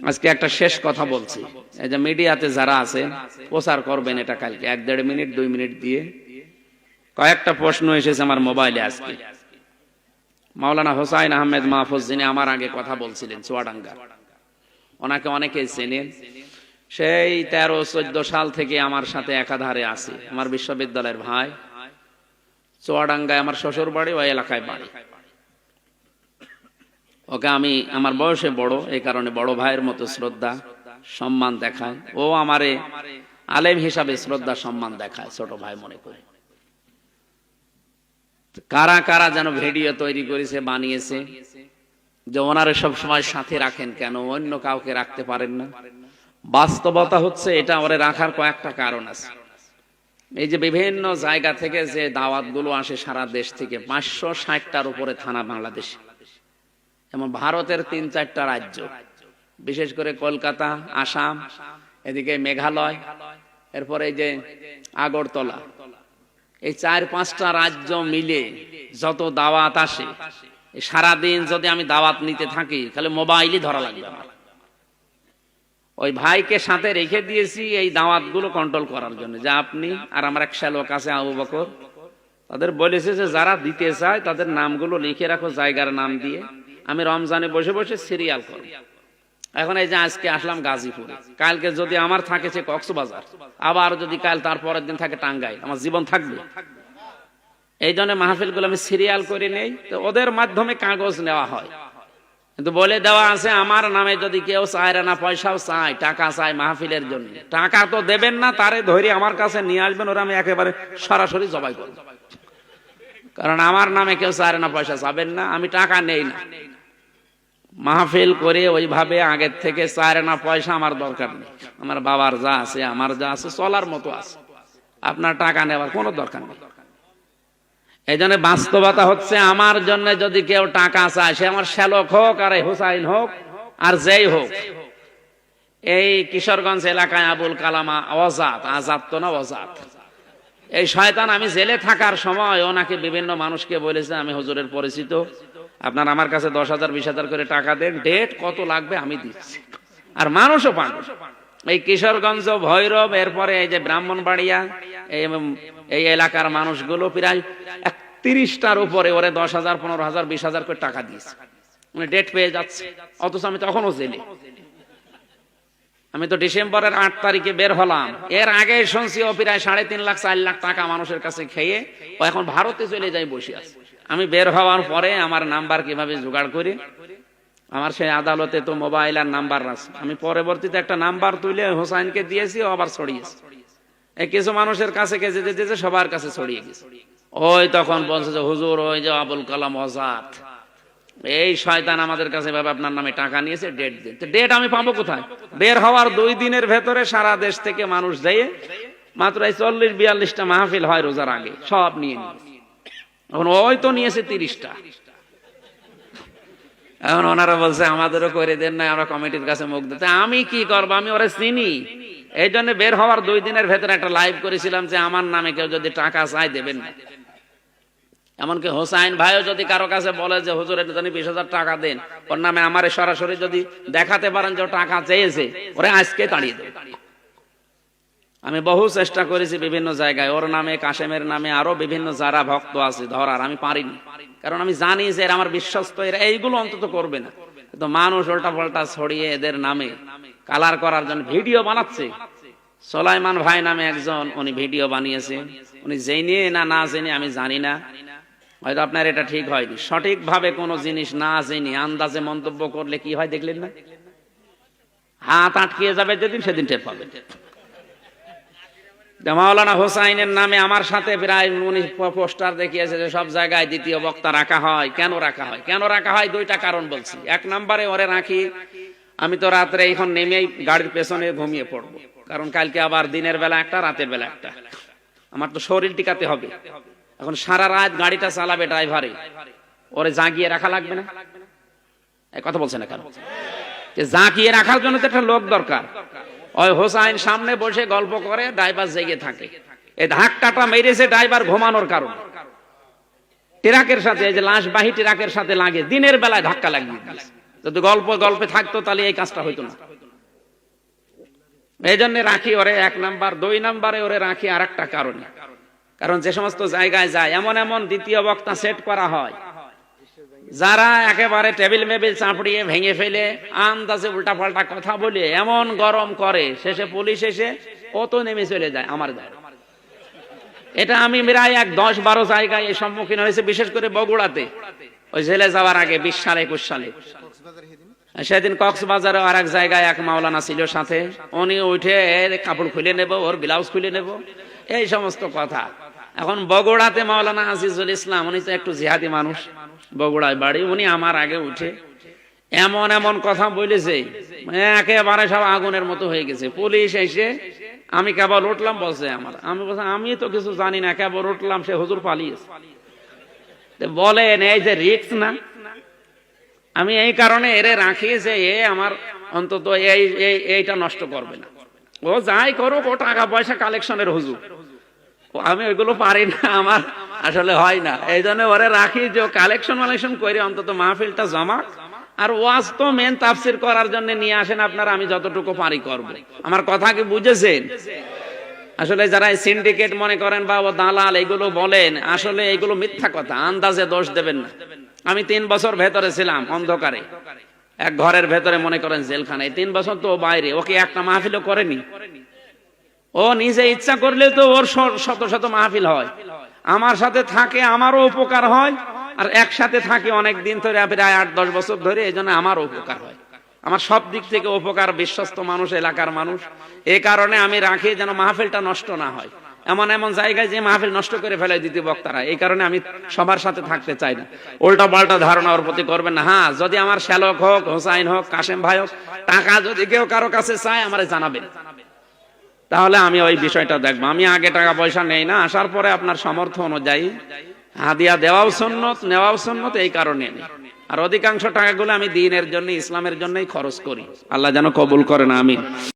আজকে একটা শেষ কথা বলছি। এই যে মিডিয়াতে যারা আছে, প্রচার করবেন এটা কালকে। এক দেড় মিনিট, দুই মিনিট দিয়ে কয়েকটা প্রশ্ন এসেছে আমার মোবাইলে আজকে। মাওলানা হোসাইন আহমেদ মাহফুজ, যিনি আমার আগে কথা বলছিলেন চুয়াডাঙ্গা, ওনাকে অনেকেই চেনেন। সেই তেরো, চোদ্দ সাল থেকে আমার সাথে একাধারে আছে। আমার বিশ্ববিদ্যালয়ের ভাই, চুয়াডাঙ্গায় আমার শ্বশুর বাড়ি ওই এলাকায় বাড়ি। ওকে আমি আমার বয়সে বড়, এই কারণে বড় ভাইয়ের মতো শ্রদ্ধা, সম্মান দেখায়। ও আমারে আলেম হিসাবে শ্রদ্ধা, সম্মান দেখায়, ছোট ভাই মনে করে। কারা কারা যেন ভিডিও তৈরি করেছে, বানিয়েছে, যে ওনারে সব সময় সাথে রাখেন কেন? অন্য কাউকে রাখতে পারেন না। বাস্তবতা হচ্ছে, এটা ওরে রাখার কয়েকটা কারণ আছে। এই যে বিভিন্ন জায়গা থেকে যে দাওয়াতগুলো আসে সারা দেশ থেকে, পাঁচশো ষাটটার উপরে থানা বাংলাদেশ। যেমন ভারতের তিন চারটা রাজ্য, বিশেষ করে কলকাতা, আসাম, এদিকে মেঘালয়, এরপরে যে আগরতলা, এই চার পাঁচটা রাজ্য মিলে যত দাওয়াত আসে সারাদিন যদি আমি দাওয়াত নিতে থাকি, তাহলে মোবাইলই ধরা লাগবে আমার। ওই ভাইকে সাথে রেখে দিয়েছি এই দাওয়াতগুলো কন্ট্রোল করার জন্য, যে আপনি আর আমার এক শ্যালক আছে আবু বকর, তাদের বলেছে যে যারা দিতে চায় তাদের নামগুলো লিখে রাখো, জায়গার নাম দিয়ে। আমি রমজানে বসে বসে সিরিয়াল করব এখন এই যে আজকে আসলাম গাজীপুরে। কালকে যদি আমার থাকে সে কক্সবাজার। আবার যদি কাল তার পরের দিন থাকে টাঙ্গাই আমার জীবন থাকবে। এই জন্য মাহফিলগুলো আমি সিরিয়াল করে নেই, তো ওদের মাধ্যমে কাগজ নেওয়া হয়। কিন্তু বলে দেওয়া আছে, আমার নামে যদি কেউ চায় না, পয়সাও চায়, টাকা চায় মাহফিলের জন্য। টাকা তো দেবেন না, তারে ধরে আমার কাছে নিয়ে আসবেন, ওরা আমি একেবারে সরাসরি জবাই করব। কারণ আমার নামে কেউ চায় না, পয়সা চাবেন না, আমি টাকা নেই না। মাহফিল করে ওইভাবে আগের থেকে চায় না পয়সা আমার দরকার নেই। আমার বাবার যা আছে, আমার যা আছে, চলার মতো আছে। আপনার টাকা নেওয়ার কোনো দরকার নেই। এই জন্য বাস্তবতা হচ্ছে আমার জন্য যদি কেউ টাকা চায়, সে আমার শ্যালক হোক, আর হুসাইন হোক, আর যেই হোক, এই কিশোরগঞ্জ এলাকায় আবুল কালামা অজাত, আজাদ তো না অজাত। এই শয়তান আমি জেলে থাকার সময় ওনাকে বিভিন্ন মানুষকে বলেছে, আমি হুজুরের পরিচিত। আপনার আমার কাছে দশ হাজার, বিশ হাজার করে টাকা দেন ডেট কত লাগবে আমি দিচ্ছি। আর মানুষও পান। এই কিশোরগঞ্জ, ভৈরব, এরপরে এই যে ব্রাহ্মণবাড়িয়া, এই এলাকার মানুষগুলো প্রায় তিরিশটার উপরে ওরে দশ হাজার, পনেরো হাজার, বিশ হাজার করে টাকা দিয়েছে। মানে ডেট পেয়ে যাচ্ছে। অথচ আমি তখনও জেলে। আমি তো ডিসেম্বরের আট তারিখে বের হলাম। এর আগে শুনছি ও প্রায় সাড়ে তিন লাখ, চার লাখ টাকা মানুষের কাছে খেয়ে ও এখন ভারতে চলে যাই বসে আছে। আমি বের হওয়ার পরে আমার নাম্বার কীভাবে জোগাড় করি? আমার সেই আদালতে তো মোবাইল আর নাম্বার আছে। আমি পরবর্তীতে একটা নাম্বার তুলে হোসাইনকে দিয়েছি আবার ছড়িয়েছি। এই কিছু মানুষের কাছে গেছে যেতে সবার কাছে ছড়িয়ে গেছে। ওই তখন বলছে যে, হুজুর, ওই যে আবুল কালাম আজাদ এই শয়তান আমাদের কাছে ভাবে আপনার নামে টাকা নিয়েছে ডেট দিন। ডেট আমি পাবো কোথায়? বের হওয়ার দুই দিনের ভেতরে সারা দেশ থেকে মানুষ যেয়ে মাত্র এই চল্লিশ, বিয়াল্লিশটা মাহফিল হয় রোজার আগে, সব নিয়ে নিয়েছে। এখন নিয়েছে তিরিশটা। এখন ওনারা বলছে, আমাদেরও করে দেন না আমরা কমিটির কাছে মুখ দিতে। আমি কি করব? আমি ওরা চিনি। এই জন্য বের হওয়ার দুই দিনের ভেতরে একটা লাইভ করেছিলাম যে, আমার নামে কেউ যদি টাকা চাই দেবেন না। এমনকি হোসাইন ভাইও যদি কারও কাছে বলে যে, হুজুর বিশ হাজার টাকা দেন। ওর নামে আমার সরাসরি যদি দেখাতে পারেন যে টাকা চেয়েছে, ওরা আজকে তাড়িয়ে দেবে। আমি বহু চেষ্টা করেছি বিভিন্ন জায়গায়। ওর নামে, কাশেমের নামে আরও বিভিন্ন যারা ভক্ত আছে ধরার আমি পারিনি। কারণ আমি জানি যে এরা আমার বিশ্বস্ত, এরা এইগুলো অন্তত করবে না। কিন্তু মানুষ উল্টা পাল্টা ছড়িয়ে এদের নামে কালার করার জন্য ভিডিও বানাচ্ছে। সোলাইমান ভাই নামে একজন, উনি ভিডিও বানিয়েছে। উনি জেনে না না জেনে আমি জানি না। হয়তো আপনার এটা ঠিক হয়নি। সঠিকভাবে কোনো জিনিস না জেনে আন্দাজে মন্তব্য করলে কি হয় দেখলেন না? হাত আটকিয়ে যাবে যেদিন, সেদিন টের পাবেন। মাওলানা হোসাইনের নামে আমার সাথে প্রায় উনি পোস্টার দেখিয়েছে যে সব জায়গায় দ্বিতীয় বক্তা রাখা হয়। কেন রাখা হয়? কেন রাখা হয়? দুইটা কারণ বলছি। এক নম্বরে ওরে রাখি, আমি তো রাত্রে এখন নেমেই গাড়ির পেছনে ঘুমিয়ে পড়ব। কারণ কালকে আবার দিনের বেলা একটা, রাতের বেলা একটা। আমার তো শরীর টিকাতে হবে। এখন সারা রাত গাড়িটা চালাবে ড্রাইভারে। ওরে জাগিয়ে রাখা লাগবে না? কথা বলছে না কেন? জাগিয়ে রাখার জন্য তো একটা লোক দরকার। ওই হোসাইন সামনে বসে গল্প করে, ড্রাইভার জেগে থাকে। এই ধাক্কাটা মেরেছে ড্রাইভার ঘুমানোর কারণে। ট্রাকের সাথে, এই যে লাশবাহী ট্রাকের সাথে লাগে, দিনের বেলায় ধাক্কা লাগিয়ে যদি গল্প গল্পে থাকতো, তাহলে এই কাজটা হইতো না। এই জন্য রাখি ওরে এক নাম্বার, দুই নাম্বারে ওরে রাখি আর একটা কারণে। কারণ যে সমস্ত জায়গায় যায়, এমন এমন দ্বিতীয় বক্তা সেট করা হয়। যারা একেবারে টেবিল মেবিল চাপড়িয়ে ভেঙে ফেলে, আন্দাজে উল্টা পাল্টা কথা বলে, এমন গরম করে, শেষে পুলিশ এসে কত নেমে চলে যায় আমার যায় এটা আমি প্রায় এক দশ বারো জায়গায় এই সম্মুখীন হয়েছে, বিশেষ করে বগুড়াতে। ওই জেলে যাওয়ার আগে বিশ সালে, একুশ সালে। সেদিন কক্সবাজারে আর এক জায়গায় এক মাওলানা ছিল সাথে। উনি উঠে কাপড় খুলে নেব, ওর ব্লাউজ খুলে নেব, এই সমস্ত কথা। এখন বগুড়াতে মাওলানা আজিজুল ইসলাম, উনি তো একটু জিহাদি মানুষ। বগুড়ায় বাড়ি, উনি আমার আগে উঠে এমন এমন কথা বলেছে, একেবারে সব আগুনের মতো হয়ে গেছে। পুলিশ এসে, আমি কেবল উঠলাম বলছে আমার। আমি বলছি, আমি তো কিছু জানি না, কেবল উঠলাম, সে হুজুর পালিয়েছে। বলেন, এই যে রিক্স না? আমি এই কারণে এরে রাখি যে এ আমার অন্তত এই, এই- এইটা নষ্ট করবে না। ও যাই করুক, ও টাকা পয়সা কালেকশনের হুজুর। আমি ওইগুলো পারি না, আমার আসলে হয় না। এই জন্য ওরে রাখি যে কালেকশন মালেকশন করে অন্তত মাহফিলটা জমা। আর ওয়াজ তো মেন তাফসির করার জন্য নিয়ে আসেন আপনারা, আমি যতটুকু পারি করব। আমার কথা কি বুঝেছেন? আসলে যারা সিন্ডিকেট মনে করেন বা ও দালাল, এগুলো বলেন, আসলে এগুলো মিথ্যা কথা, আন্দাজে দোষ দেবেন না। আমি তিন বছর ভেতরে ছিলাম অন্ধকারে। এক ঘরের ভেতরে মনে করেন জেলখানায় তিন বছর তো বাইরে, ওকে একটা মাহফিলও করেনি। ও নিজে ইচ্ছা করলে তো ওর শত শত মাহফিল হয়। আমার সাথে থাকে আমারও উপকার হয়, আর একসাথে থাকে অনেক দিন ধরে, প্রায় আট, দশ বছর ধরে এই জন্য আমারও উপকার হয়। আমার সব দিক থেকে উপকার বিশ্বস্ত মানুষ, এলাকার মানুষ। এই কারণে আমি রাখি যেন মাহফিলটা নষ্ট না হয়। এমন এমন জায়গায় যে মাহফিল নষ্ট করে ফেলে দিতে বক্তারা, এই কারণে আমি সবার সাথে থাকতে চাই না। উল্টা পাল্টা ধারণা ওর প্রতি করবেন না। হ্যাঁ যদি আমার শ্যালক হোক, হোসাইন হোক, কাশেম ভাই হোক, টাকা যদি কেউ কারও কাছে চায়, আমারে জানাবেন। তাহলে আমি ওই বিষয়টা দেখব। আমি আগে টাকা পয়সা নেই না, আসার পরে আপনার সামর্থ্য অনুযায়ী হাদিয়া দেওয়াও সন্ন্যত নেওয়াও সন্ন্যত এই কারণে আর অধিকাংশ টাকাগুলো আমি দিনের জন্য, ইসলামের জন্যই খরচ করি। আল্লাহ যেন কবুল করেন আমি